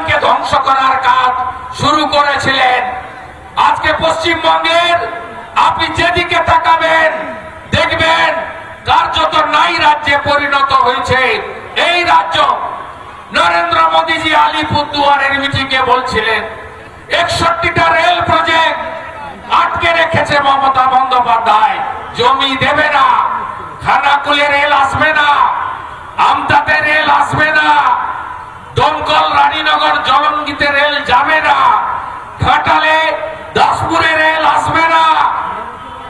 ইসলামকে ধ্বংস করার কাজ শুরু করেছিলেন। আজকে পশ্চিমবঙ্গের আপনি যেদিকে তাকাবেন, দেখবেন কার্যত নাই রাজ্যে পরিণত হয়েছে। এই রাজ্য নরেন্দ্র মোদীজি আলিপুরদুয়ারের মিটিং এ বলছিলেন, একষট্টিটা রেল প্রজেক্ট আটকে রেখেছে মমতা বন্দ্যোপাধ্যায়। জমি দেবে না, খানাকুলে রেল আসবে না আমদাতে রেল দাসপুরে রেল আসবে না।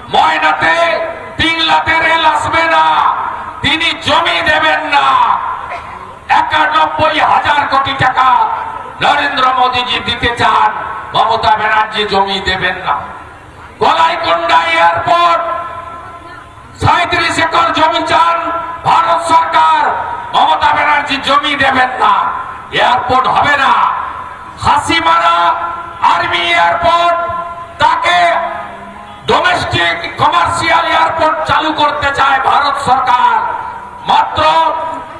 ময়নাতে পিংলাতে রেল আসবে না। তিনি জমি দেবেন না। একানব্বই হাজার কোটি টাকা নরেন্দ্র মোদীজি দিতে চান। মমতা ব্যানার্জি জমি দেবেন না। গলাইকোন্ডা এয়ারপোর্ট সাঁত্রিশ একর জমি চান ভারত সরকার। মমতা ব্যানার্জি জমি দেবেন না। এয়ারপোর্ট হবে না। হাসিমারা আর্মি এয়ারপোর্ট তাকে ডোমেস্টিক কমার্শিয়াল এয়ারপোর্ট চালু করতে চায় ভারত সরকার। মাত্র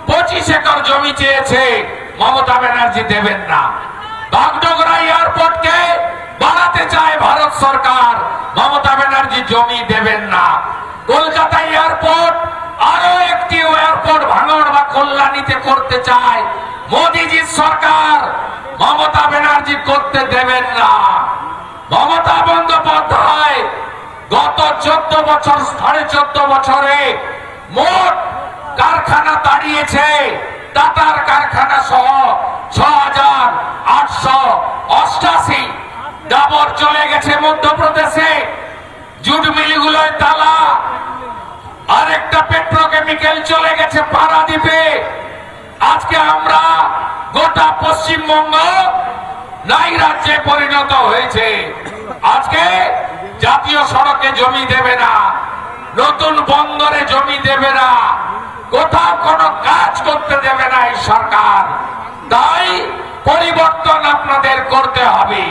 পঁচিশ একর জমি চেয়েছে মমতা ব্যানার্জি দেবেন না। বাগডোগরা এয়ারপোর্টকে বাড়াতে চায় ভারত সরকার। মমতা ব্যানার্জি জমি দেবেন না। কলকাতা এয়ারপোর্ট কল্যাণীতে করতে চায়, মোদীজির সরকার মমতা ব্যানার্জি করতে দেবেন না। মমতা বন্দ্যোপাধ্যায় গত চোদ্দ বছর, সাড়ে চোদ্দ বছরে মোট কারখানা দাঁড়িয়েছে টাটার কারখানা সহ ছ হাজার আটশো অষ্টাশি। ডাবর চলে গেছে মধ্যপ্রদেশে জুট মিলগুলোয় তালা। আরেকটা পেট্রোকেমিক্যাল চলে গেছে পারাদ্বীপে। গোটা পশ্চিমবঙ্গ নাই রাজ্যে পরিণত হয়েছে। আজকে জাতীয় সড়কে জমি দেবে না, নতুন বন্দরে জমি দেবে না, কোথাও কোনো কাজ করতে দেবে না এই সরকার। তাই পরিবর্তন আপনাদের করতে হবে।